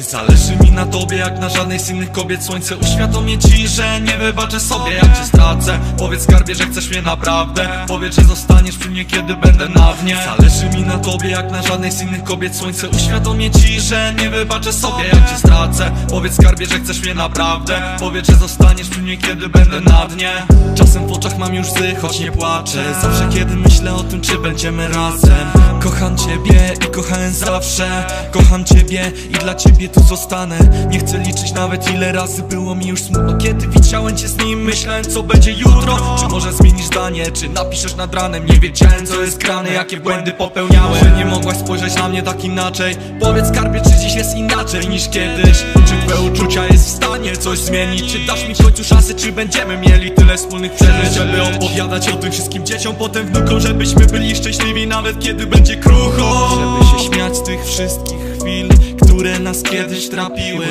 Zależy mi na tobie jak na żadnej z innych kobiet. Słońce uświadomię ci, że nie wybaczę sobie jak cię stracę. Powiedz skarbie, że chcesz mnie naprawdę. Powiedz, że zostaniesz przy mnie kiedy będę na dnie. Zależy mi na tobie jak na żadnej z innych kobiet. Słońce uświadomię ci, że nie wybaczę sobie jak cię stracę. Powiedz skarbie, że chcesz mnie naprawdę. Powiedz, że zostaniesz przy mnie kiedy będę na dnie. Czasem w oczach mam już łzy, choć nie płaczę. Zawsze kiedy myślę o tym, czy będziemy razem. Kocham ciebie i kochałem zawsze Kocham ciebie i dla ciebie tu zostanę. Nie chcę liczyć nawet ile razy było mi już smutno. Kiedy widziałem cię z nim, myślałem co będzie jutro. Czy może zmienisz zdanie, czy napiszesz nad ranem? Nie wiedziałem co jest grane, jakie błędy popełniałem? Że nie mogłaś spojrzeć na mnie tak inaczej. Powiedz skarbie, czy dziś jest inaczej niż kiedyś? Czy twoje uczucia jest w stanie coś zmienić? Czy dasz mi w końcu szansę, czy będziemy mieli tyle wspólnych przeżyć Żeby opowiadać o tym wszystkim dzieciom, potem wnukom Żebyśmy byli szczęśliwi nawet kiedy będzie krucho wszystkich chwil, które nas kiedyś trapiły.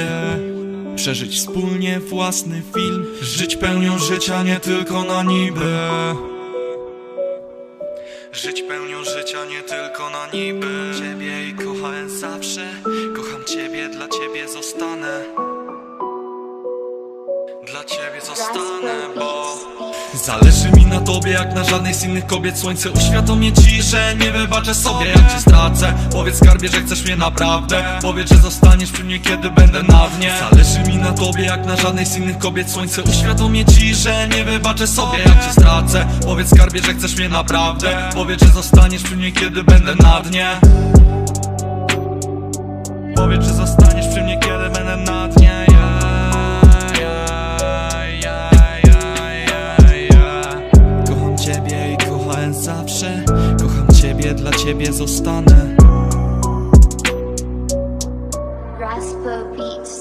Przeżyć wspólnie własny film Żyć pełnią życia, nie tylko na niby. Żyć pełnią życia, nie tylko na niby. Ciebie i kochałem zawsze. Kocham ciebie, dla ciebie zostanę Zależy mi na tobie jak na żadnej z innych kobiet. Słońce uświadomię ci, że nie wybaczę sobie. Jak cię stracę Powiedz skarbie, że chcesz mnie naprawdę. Powiedz, że zostaniesz przy mnie kiedy będę na dnie. Zależy mi na tobie jak na żadnej z innych kobiet. Słońce uświadomię ci, że nie wybaczę sobie. Jak cię stracę Powiedz skarbie, że chcesz mnie naprawdę. Powiedz, że zostaniesz przy mnie kiedy będę na dnie ciebie, zostanę Rasper Beats.